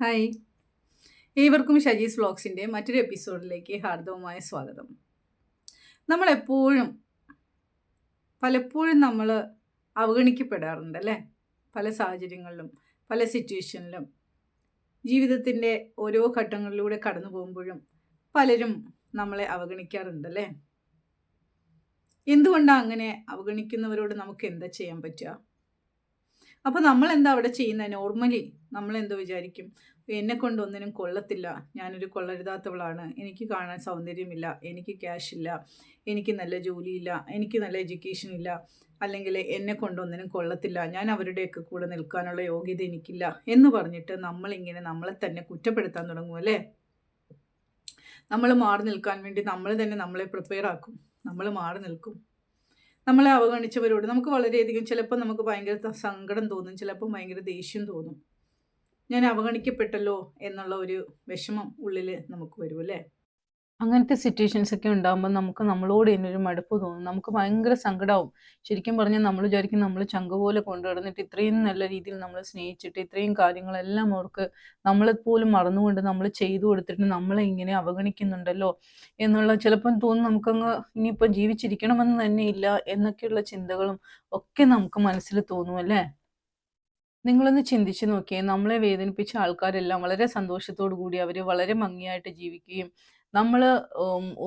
Hi. ഏവർക്കും ഷജീസ് വ്ളോഗ്സിന്റെ മറ്റൊരു എപ്പിസോഡിലേക്ക് ഹാർദവമായ സ്വാഗതം. നമ്മളെപ്പോഴും പലപ്പോഴും നമ്മൾ അവഗണിക്കപ്പെടാറുണ്ട് അല്ലേ? പല സാഹചര്യങ്ങളിലും പല സിറ്റുവേഷനിലും. ജീവിതത്തിന്റെ ഓരോ ഘട്ടങ്ങളിലൂടെ കടന്നു പോകുമ്പോഴും പലരും നമ്മളെ അവഗണിക്കാറുണ്ട് അല്ലേ? എന്തുകൊണ്ടാണ് അങ്ങനെ അവഗണിക്കുന്നവരോട് നമുക്ക് എന്താ ചെയ്യാൻ പറ്റുക? അപ്പോൾ നമ്മൾ എന്താ അവിടെ ചെയ്യുന്നത് നോർമലി നമ്മൾ എന്തോ വിചാരിക്കും എന്നെ കൊണ്ട് ഒന്നിനും കൊള്ളത്തില്ല. ഞാനൊരു കൊള്ളരുതാത്തവളാണ്. എനിക്ക് കാണാൻ സൗന്ദര്യമില്ല. എനിക്ക് ക്യാഷ് ഇല്ല. എനിക്ക് നല്ല ജോലിയില്ല. എനിക്ക് നല്ല എഡ്യൂക്കേഷൻ ഇല്ല. അല്ലെങ്കിൽ എന്നെ കൊണ്ടൊന്നിനും കൊള്ളത്തില്ല. ഞാൻ അവരുടെയൊക്കെ കൂടെ നിൽക്കാനുള്ള യോഗ്യത എനിക്കില്ല. എന്ന് പറഞ്ഞിട്ട് നമ്മളിങ്ങനെ നമ്മളെ തന്നെ കുറ്റപ്പെടുത്താൻ തുടങ്ങും അല്ലേ? നമ്മൾ മാറി നിൽക്കാൻ വേണ്ടി നമ്മൾ തന്നെ നമ്മളെ പ്രിപ്പയർ ആക്കും. നമ്മൾ മാറി നിൽക്കും. നമ്മളെ അവഗണിച്ചവരോട് നമുക്ക് വളരെയധികം ചിലപ്പോൾ നമുക്ക് ഭയങ്കര സങ്കടം തോന്നും ചിലപ്പോൾ ഭയങ്കര ദേഷ്യം തോന്നും. ഞാൻ അവഗണിക്കപ്പെട്ടല്ലോ എന്നുള്ള ഒരു വിഷമം ഉള്ളിൽ നമുക്ക് വരും അല്ലേ? അങ്ങനത്തെ സിറ്റുവേഷൻസ് ഒക്കെ ഉണ്ടാകുമ്പോൾ നമുക്ക് നമ്മളോട് തന്നെ ഒരു മടുപ്പ് തോന്നും. നമുക്ക് ഭയങ്കര സങ്കടമാവും ശരിക്കും പറഞ്ഞാൽ നമ്മൾ വിചാരിക്കും നമ്മൾ ചങ്ക പോലെ കൊണ്ടു നടന്നിട്ട് ഇത്രയും നല്ല രീതിയിൽ നമ്മൾ സ്നേഹിച്ചിട്ട് ഇത്രയും കാര്യങ്ങളെല്ലാം അവർക്ക് നമ്മളെപ്പോലും മറന്നുകൊണ്ട് നമ്മൾ ചെയ്തു കൊടുത്തിട്ട് നമ്മളെ ഇങ്ങനെ അവഗണിക്കുന്നുണ്ടല്ലോ എന്നുള്ള ചിലപ്പം തോന്നും. നമുക്കങ്ങ് ഇനിയിപ്പോൾ ജീവിച്ചിരിക്കണമെന്ന് തന്നെ ഇല്ല എന്നൊക്കെയുള്ള ചിന്തകളും ഒക്കെ നമുക്ക് മനസ്സിൽ തോന്നും അല്ലേ? നിങ്ങളൊന്ന് ചിന്തിച്ച് നോക്കിയേ. നമ്മളെ വേദനിപ്പിച്ച ആൾക്കാരെല്ലാം വളരെ സന്തോഷത്തോടു കൂടി അവർ വളരെ ഭംഗിയായിട്ട് ജീവിക്കുകയും നമ്മൾ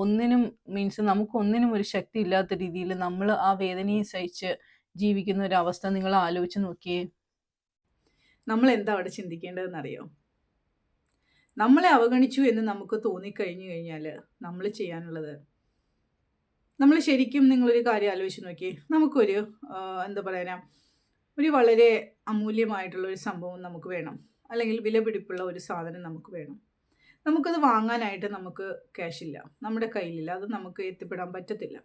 ഒന്നിനും മീൻസ് നമുക്ക് ഒന്നിനും ഒരു ശക്തി ഇല്ലാത്ത രീതിയിൽ നമ്മൾ ആ വേദനയെ സഹിച്ച് ജീവിക്കുന്ന ഒരു അവസ്ഥ നിങ്ങൾ ആലോചിച്ച് നോക്കിയേ. നമ്മൾ എന്താ അവിടെ ചിന്തിക്കേണ്ടതെന്ന് അറിയോ നമ്മളെ അവഗണിച്ചു എന്ന് നമുക്ക് തോന്നിക്കഴിഞ്ഞു കഴിഞ്ഞാൽ നമ്മൾ ചെയ്യാനുള്ളത് നമ്മൾ ശരിക്കും നിങ്ങളൊരു കാര്യം ആലോചിച്ച് നോക്കി നമുക്കൊരു എന്താ പറയാനാ ഒരു വളരെ അമൂല്യമായിട്ടുള്ള ഒരു സംഭവം നമുക്ക് വേണം. അല്ലെങ്കിൽ വിലപിടിപ്പുള്ള ഒരു സാധനം നമുക്ക് വേണം. നമുക്കത് വാങ്ങാനായിട്ട് നമുക്ക് ക്യാഷ് ഇല്ല. നമ്മുടെ കയ്യിലില്ല. അത് നമുക്ക് എത്തിപ്പെടാൻ പറ്റത്തില്ല.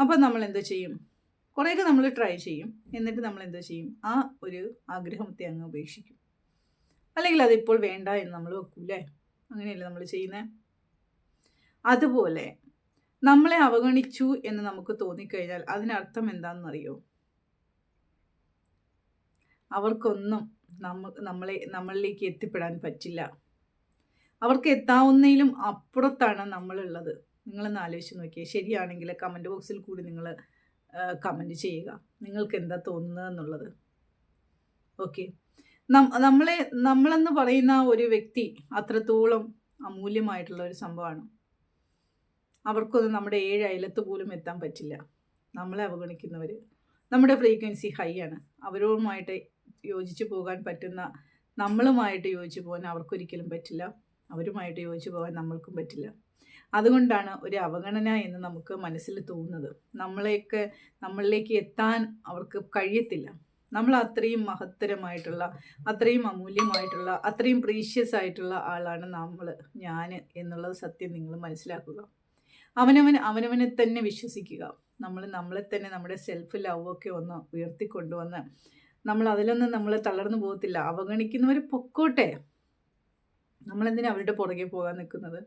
അപ്പോൾ നമ്മൾ എന്താ ചെയ്യും? കുറേയൊക്കെ നമ്മൾ ട്രൈ ചെയ്യും. എന്നിട്ട് നമ്മൾ എന്താ ചെയ്യും? ആ ഒരു ആഗ്രഹത്തെ അങ്ങ് ഉപേക്ഷിക്കും. അല്ലെങ്കിൽ അതിപ്പോൾ വേണ്ട എന്ന് നമ്മൾ വെക്കൂലേ അങ്ങനെയല്ലേ നമ്മൾ ചെയ്യുന്നത് അതുപോലെ നമ്മളെ അവഗണിച്ചു എന്ന് നമുക്ക് തോന്നിക്കഴിഞ്ഞാൽ അതിനർത്ഥം എന്താണെന്നറിയോ? അവർക്കൊന്നും നമ്മ നമ്മളെ നമ്മളിലേക്ക് എത്തിപ്പെടാൻ പറ്റില്ല. അവർക്ക് എത്താവുന്നതിലും അപ്പുറത്താണ് നമ്മളുള്ളത്. നിങ്ങളൊന്ന് ആലോചിച്ച് നോക്കിയേ. ശരിയാണെങ്കിൽ കമന്റ് ബോക്സിൽ കൂടി നിങ്ങൾ കമന്റ് ചെയ്യുക. നിങ്ങൾക്ക് എന്താ തോന്നുന്നത് എന്നുള്ളത്. ഓക്കെ നമ്മളെ നമ്മളെന്ന് പറയുന്ന ഒരു വ്യക്തി അത്രത്തോളം അമൂല്യമായിട്ടുള്ള ഒരു സംഭവമാണ്. അവർക്കൊന്നും നമ്മുടെ ഏഴ് അയലത്ത് പോലും എത്താൻ പറ്റില്ല. നമ്മളെ അവഗണിക്കുന്നവർ നമ്മുടെ ഫ്രീക്വൻസി ഹൈ ആണ്. അവരുമായിട്ട് യോജിച്ച് പോകാൻ പറ്റുന്ന നമ്മളുമായിട്ട് യോജിച്ച് പോകാൻ അവർക്കൊരിക്കലും പറ്റില്ല. അവരുമായിട്ട് യോജിച്ചു പോകാൻ നമ്മൾക്കും പറ്റില്ല. അതുകൊണ്ടാണ് ഒരു അവഗണന എന്ന് നമുക്ക് മനസ്സിൽ തോന്നുന്നത്. നമ്മളെയൊക്കെ നമ്മളിലേക്ക് എത്താൻ അവർക്ക് കഴിയത്തില്ല. നമ്മൾ അത്രയും മഹത്തരമായിട്ടുള്ള അത്രയും അമൂല്യമായിട്ടുള്ള അത്രയും പ്രീഷ്യസ് ആയിട്ടുള്ള ആളാണ് നമ്മൾ ഞാൻ എന്നുള്ളത് സത്യം നിങ്ങൾ മനസ്സിലാക്കുക. അവനവൻ അവനവനെ തന്നെ വിശ്വസിക്കുക. നമ്മൾ നമ്മളെ തന്നെ നമ്മുടെ സെൽഫ് ലവ് ഒക്കെ ഒന്ന് ഉയർത്തിക്കൊണ്ടുവന്ന് നമ്മൾ അതിലൊന്നും നമ്മൾ തളർന്നു പോകത്തില്ല. അവഗണിക്കുന്നവർ പൊക്കോട്ടെ. നമ്മളെന്തിനാ അവരുടെ പുറകെ പോകാൻ നിൽക്കുന്നത്?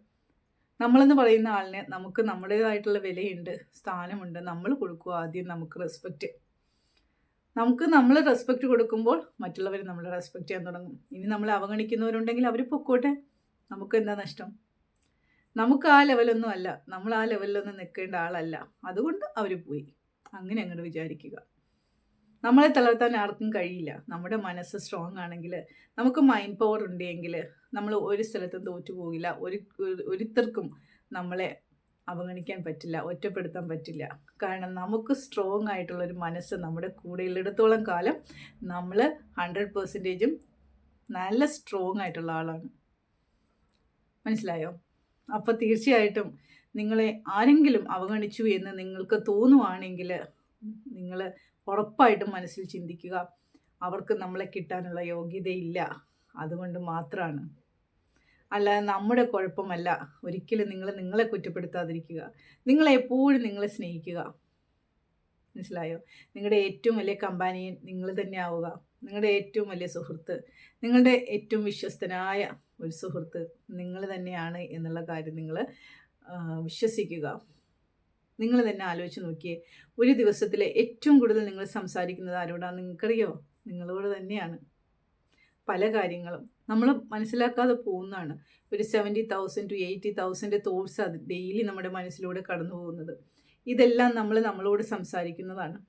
നമ്മളെന്ന് പറയുന്ന ആളിനെ നമുക്ക് നമ്മുടേതായിട്ടുള്ള വിലയുണ്ട് സ്ഥാനമുണ്ട്. നമ്മൾ കൊടുക്കുക ആദ്യം നമുക്ക് റെസ്പെക്റ്റ് നമുക്ക് നമ്മൾ റെസ്പെക്റ്റ് കൊടുക്കുമ്പോൾ മറ്റുള്ളവർ നമ്മളെ റെസ്പെക്റ്റ് ചെയ്യാൻ തുടങ്ങും. ഇനി നമ്മളെ അവഗണിക്കുന്നവരുണ്ടെങ്കിൽ അവർ പൊക്കോട്ടെ? നമുക്ക് എന്താ നഷ്ടം? നമുക്ക് ആ ലെവലൊന്നും അല്ല. നമ്മൾ ആ ലെവലിലൊന്നും നിൽക്കേണ്ട ആളല്ല. അതുകൊണ്ട് അവർ പോയി. അങ്ങനെ അങ്ങോട്ട് വിചാരിക്കുക. നമ്മളെ തളർത്താൻ ആർക്കും കഴിയില്ല. നമ്മുടെ മനസ്സ് സ്ട്രോങ് ആണെങ്കിൽ നമുക്ക് മൈൻഡ് പവർ ഉണ്ടെങ്കിൽ നമ്മൾ ഒരു സ്ഥലത്തും തോറ്റു പോകില്ല. ഒരു ഒരു- ഒരുത്തർക്കും നമ്മളെ അവഗണിക്കാൻ പറ്റില്ല ഒറ്റപ്പെടുത്താൻ പറ്റില്ല. കാരണം നമുക്ക് സ്ട്രോങ് ആയിട്ടുള്ളൊരു മനസ്സ് നമ്മുടെ കൂടെ ഉള്ളിടത്തോളം കാലം നമ്മൾ ഹൺഡ്രഡ് പെർസെന്റേജും നല്ല സ്ട്രോങ് ആയിട്ടുള്ള ആളാണ്. മനസ്സിലായോ? അപ്പോൾ തീർച്ചയായിട്ടും നിങ്ങളെ ആരെങ്കിലും അവഗണിച്ചു എന്ന് നിങ്ങൾക്ക് തോന്നുവാണെങ്കിൽ നിങ്ങൾ ഉറപ്പായിട്ടും മനസ്സിൽ ചിന്തിക്കുക. അവർക്ക് നമ്മളെ കിട്ടാനുള്ള യോഗ്യതയില്ല. അതുകൊണ്ട് മാത്രമാണ് അല്ലാതെ നമ്മുടെ കുഴപ്പമല്ല. ഒരിക്കലും നിങ്ങൾ നിങ്ങളെ കുറ്റപ്പെടുത്താതിരിക്കുക. നിങ്ങളെപ്പോഴും നിങ്ങളെ സ്നേഹിക്കുക. മനസ്സിലായോ? നിങ്ങളുടെ ഏറ്റവും വലിയ കമ്പാനിയൻ നിങ്ങൾ തന്നെ ആവുക. നിങ്ങളുടെ ഏറ്റവും വലിയ സുഹൃത്ത്. നിങ്ങളുടെ ഏറ്റവും വിശ്വസ്തനായ ഒരു സുഹൃത്ത് നിങ്ങൾ തന്നെയാണ് എന്നുള്ള കാര്യം നിങ്ങൾ വിശ്വസിക്കുക. നിങ്ങൾ തന്നെ ആലോചിച്ച് നോക്കിയേ. ഒരു ദിവസത്തിലെ ഏറ്റവും കൂടുതൽ നിങ്ങൾ സംസാരിക്കുന്നത് ആരോടാണ് നിങ്ങൾക്കറിയോ? നിങ്ങളോട് തന്നെയാണ്. പല കാര്യങ്ങളും. നമ്മൾ മനസ്സിലാക്കാതെ പോകുന്നതാണ്. ഒരു seventy thousand to eighty thousand thoughts അത് ഡെയിലി നമ്മുടെ മനസ്സിലൂടെ കടന്നു പോകുന്നത്. ഇതെല്ലാം നമ്മൾ നമ്മളോട് സംസാരിക്കുന്നതാണ്.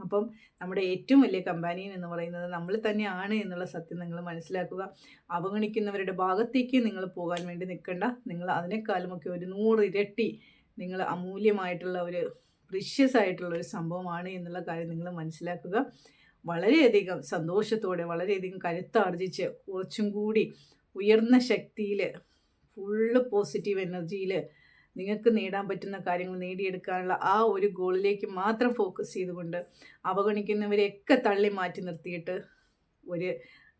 അപ്പം നമ്മുടെ ഏറ്റവും വലിയ കമ്പാനിയൻ എന്ന് പറയുന്നത് നമ്മൾ തന്നെയാണ് എന്നുള്ള സത്യം നിങ്ങൾ മനസ്സിലാക്കുക. അവഗണിക്കുന്നവരുടെ ഭാഗത്തേക്ക് നിങ്ങൾ പോകാൻ വേണ്ടി നിൽക്കണ്ട. നിങ്ങൾ അതിനേക്കാളുമൊക്കെ ഒരു നൂറ് ഇരട്ടി നിങ്ങൾ അമൂല്യമായിട്ടുള്ള ഒരു പ്രിഷ്യസ് ആയിട്ടുള്ള ഒരു സംഭവമാണ് എന്നുള്ള കാര്യം നിങ്ങൾ മനസ്സിലാക്കുക. വളരെയധികം സന്തോഷത്തോടെ വളരെയധികം കരുത്താർജിച്ച് കുറച്ചും കൂടി ഉയർന്ന ശക്തിയിൽ ഫുള്ള് പോസിറ്റീവ് എനർജിയിൽ നിങ്ങൾക്ക് നേടാൻ പറ്റുന്ന കാര്യങ്ങൾ നേടിയെടുക്കാനുള്ള ആ ഒരു ഗോളിലേക്ക് മാത്രം ഫോക്കസ് ചെയ്തുകൊണ്ട് അവഗണിക്കുന്നവരെയൊക്കെ തള്ളി മാറ്റി നിർത്തിയിട്ട് ഒരു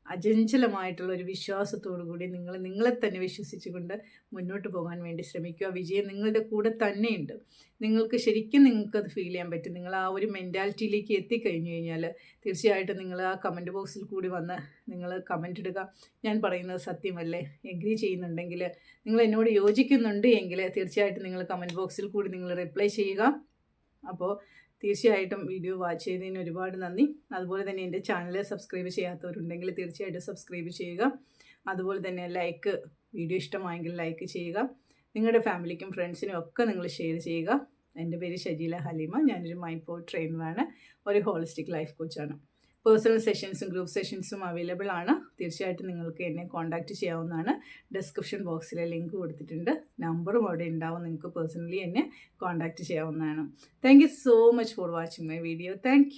അചഞ്ചലമായിട്ടുള്ള ഒരു വിശ്വാസത്തോടു കൂടി നിങ്ങൾ നിങ്ങളെ തന്നെ വിശ്വസിച്ചുകൊണ്ട് മുന്നോട്ട് പോകാൻ വേണ്ടി ശ്രമിക്കുക. വിജയം നിങ്ങളുടെ കൂടെ തന്നെയുണ്ട്. നിങ്ങൾക്ക് ശരിക്കും നിങ്ങൾക്കത് ഫീൽ ചെയ്യാൻ പറ്റും. നിങ്ങൾ ആ ഒരു മെന്റാലിറ്റിയിലേക്ക് എത്തിക്കഴിഞ്ഞു കഴിഞ്ഞാൽ തീർച്ചയായിട്ടും നിങ്ങൾ ആ കമന്റ് ബോക്സിൽ കൂടി വന്ന് നിങ്ങൾ കമന്റ് ഇടുക. ഞാൻ പറയുന്നത് സത്യമല്ലേ? എഗ്രി ചെയ്യുന്നുണ്ടെങ്കിൽ നിങ്ങൾ എന്നോട് യോജിക്കുന്നുണ്ട് എങ്കിൽ തീർച്ചയായിട്ടും നിങ്ങൾ കമന്റ് ബോക്സിൽ കൂടി നിങ്ങൾ റിപ്ലൈ ചെയ്യുക. അപ്പോൾ തീർച്ചയായിട്ടും വീഡിയോ വാച്ച് ചെയ്തതിന് ഒരുപാട് നന്ദി. അതുപോലെ തന്നെ എന്റെ ചാനൽ സബ്സ്ക്രൈബ് ചെയ്യാത്തവരുണ്ടെങ്കിൽ തീർച്ചയായിട്ടും സബ്സ്ക്രൈബ് ചെയ്യുക. അതുപോലെ തന്നെ ലൈക്ക് വീഡിയോ ഇഷ്ടമായെങ്കിൽ ലൈക്ക് ചെയ്യുക. നിങ്ങളുടെ ഫാമിലിക്കും ഫ്രണ്ട്സിനും ഒക്കെ നിങ്ങൾ ഷെയർ ചെയ്യുക. എന്റെ പേര് ഷജീല ഹലീമ. ഞാനൊരു മൈൻഡ് പോർ ട്രെയിനറാണ്. ഒരു ഹോളിസ്റ്റിക് ലൈഫ് കോച്ചാണ് പേഴ്സണൽ സെഷൻസും ഗ്രൂപ്പ് സെഷൻസും അവൈലബിൾ ആണ്. തീർച്ചയായിട്ടും നിങ്ങൾക്ക് എന്നെ കോൺടാക്റ്റ് ചെയ്യാവുന്നതാണ്. ഡിസ്ക്രിപ്ഷൻ ബോക്സിലെ ലിങ്ക് കൊടുത്തിട്ടുണ്ട്. നമ്പറും അവിടെ ഉണ്ടാവും. നിങ്ങൾക്ക് പേഴ്സണലി എന്നെ കോൺടാക്റ്റ് ചെയ്യാവുന്നതാണ്. Thank you so much for watching my video thank